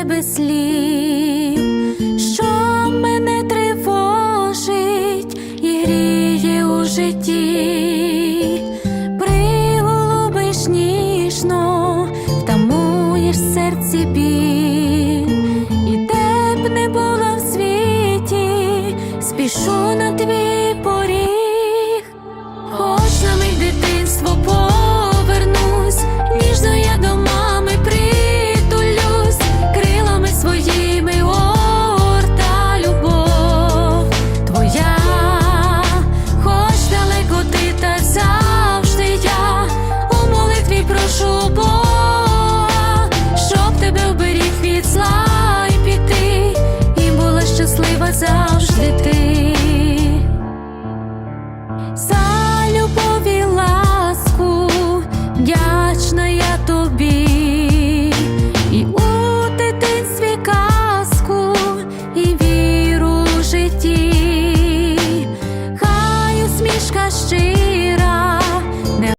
тебе слів, що мене тривожить і гріє у житті, приголубиш ніжно, втамуєш серці біль, і де б в світі, спішу на твій. могла й піти, і була щаслива завжди ти, за любов і ласку, вдячна я тобі, і у дитинстві казку, і віру в житті, хай усмішка щира